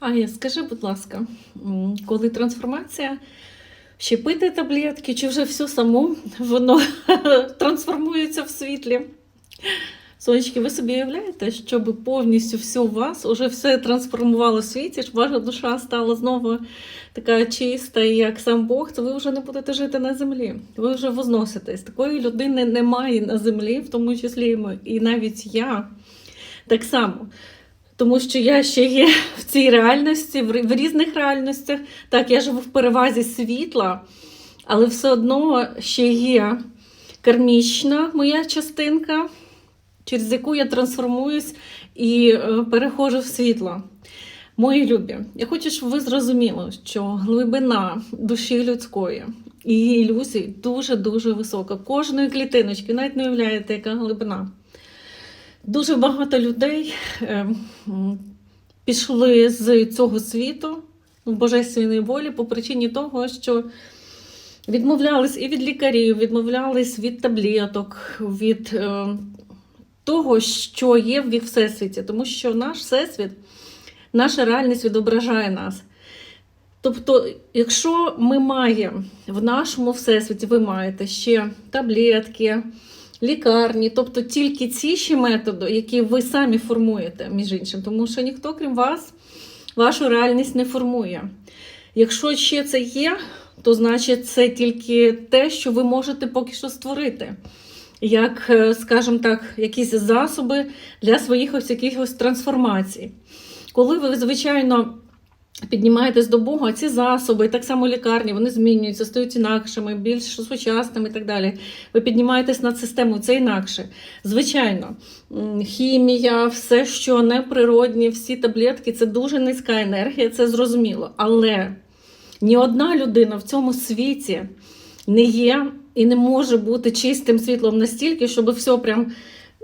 Ая, скажи, будь ласка, коли трансформація, ще пити таблетки, чи вже все само воно трансформується в світлі? Сонечки, ви собі уявляєте, щоб повністю все у вас уже все трансформувало в світі, щоб ваша душа стала знову така чиста, як сам Бог, то ви вже не будете жити на землі. Ви вже возноситесь. Такої людини немає на землі, в тому числі. І навіть я так само. Тому що я ще є в цій реальності, в різних реальностях. Так, я живу в перевазі світла, але все одно ще є кармічна моя частинка, через яку я трансформуюсь і е, переходжу в світло. Мої любі, я хочу, щоб ви зрозуміли, що глибина душі людської і її ілюзій дуже-дуже висока. Кожної клітиночки, навіть не уявляєте, яка глибина. Дуже багато людей е, пішли з цього світу в божественної волі по причині того, що відмовлялись і від лікарів, відмовлялись від таблеток, від е, того, що є в всесвіті, тому що наш всесвіт, наша реальність відображає нас. Тобто, якщо ми маємо в нашому всесвіті, ви маєте ще таблетки, лікарні, тобто тільки ці ще методи, які ви самі формуєте, між іншим, тому що ніхто, крім вас, вашу реальність не формує. Якщо ще це є, то значить це тільки те, що ви можете поки що створити. Як, е, скажімо так, якісь засоби для своїх ось якихось трансформацій. Коли ви, звичайно, піднімаєтесь до Бога, ці засоби, так само лікарні, вони змінюються, стають інакшими, більш сучасними і так далі. Ви піднімаєтесь над системою, це інакше. Звичайно, хімія, все, що неприродні, всі таблетки це дуже низька енергія, це зрозуміло. Але ні одна людина в цьому світі не є і не може бути чистим світлом настільки, щоб все прям.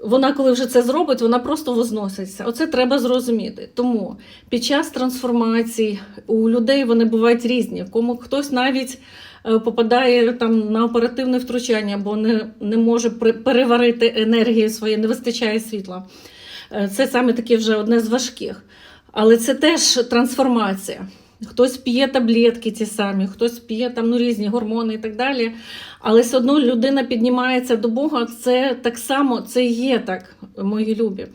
Вона, коли вже це зробить, вона просто возноситься. Оце треба зрозуміти. Тому під час трансформацій у людей вони бувають різні. Кому хтось навіть е, попадає там на оперативне втручання, бо не, не може переварити енергії своєї, не вистачає світла. Е, Це саме таке вже одне з важких. Але це теж трансформація. Хтось п'є таблетки ті самі, хтось п'є там ну, різні гормони і так далі. Але все одно людина піднімається до Бога. Це так само це є так, мої любі.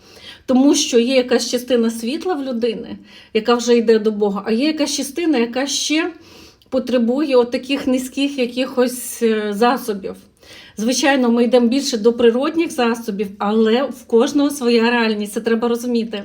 Тому що є якась частина світла в людини, яка вже йде до Бога, а є якась частина, яка ще потребує от таких низьких якихось е, засобів. Звичайно, ми йдемо більше до природних засобів, але в кожного своя реальність, це треба розуміти.